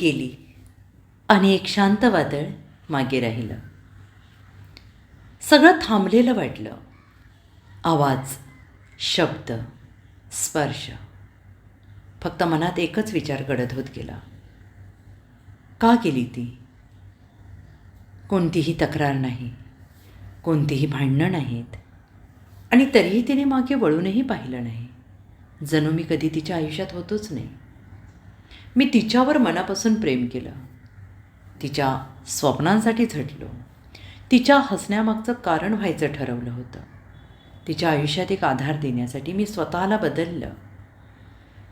केली. आणि एक शांत वादळ मागे राहिलं. सगळं थांबलेलं वाटलं. आवाज शब्द स्पर्श. फक्त मनात एकच विचार घडत होत गेला. का गेली ती? कोणतीही तक्रार नाही. कोणतीही भांडणं नाहीत. आणि तरीही तिने मागे वळूनही पाहिलं नाही. जणू मी कधी तिच्या आयुष्यात होतोच नाही. मी तिच्यावर मनापासून प्रेम केलं. तिच्या स्वप्नांसाठी झटलो. तिच्या हसण्यामागचं कारण व्हायचं ठरवलं होतं. तिच्या आयुष्यात एक आधार देण्यासाठी मी स्वतःला बदललं.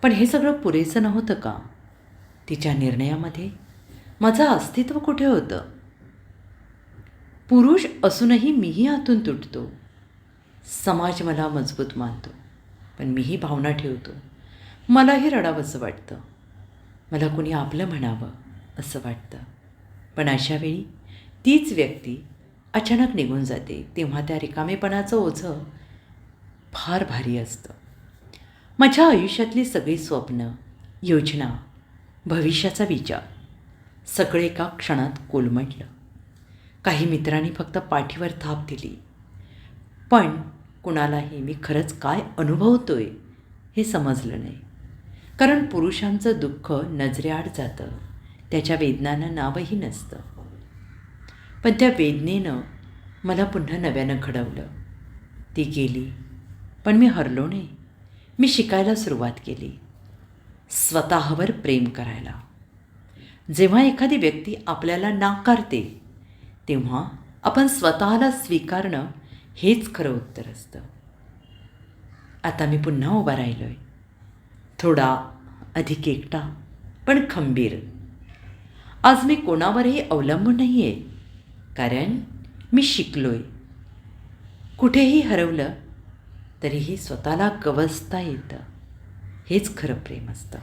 पण हे सगळं पुरेसं नव्हतं का? तिच्या निर्णयामध्ये माझं अस्तित्व कुठे होतं? पुरुष असूनही मीही आतून तुटतो. समाज मला मजबूत मानतो. पण मीही भावना ठेवतो. मलाही रडावंसं वाटतं. मला कुणी आपलं म्हणावं असं वाटतं. पण अशा वेळी तीच व्यक्ती अचानक निघून जाते तेव्हा त्या रिकामेपणाचं ओझं फार भारी असतं. माझ्या आयुष्यातली सगळी स्वप्न योजना भविष्याचा विचार सगळे एका क्षणात कोलमडलं. काही मित्रांनी फक्त पाठीवर थाप दिली. पण कुणालाही मी खरंच काय अनुभवतोय हे समजलं नाही. कारण पुरुषांचं दुःख नजरेआड जातं. त्याच्या वेदनांना नावही नसतं. पण त्या वेदनेनं मला पुन्हा नव्यानं घडवलं. ती गेली पण मी हरलो नाही. मी शिकायला सुरुवात केली. स्वतःवर प्रेम करायला. जेव्हा एखादी व्यक्ती आपल्याला नाकारते तेव्हा आपण स्वतःला स्वीकारणं हेच खरं उत्तर असतं. आता मी पुन्हा उभा राहिलो आहे थोडा अधिक एकटा पण खंबीर. आज मी कोणावरही अवलंबून नाही आहे कारण मी शिकलो आहे कुठेही हरवलं तरीही स्वतःला गवसता येतं. हेच खरं प्रेम असतं.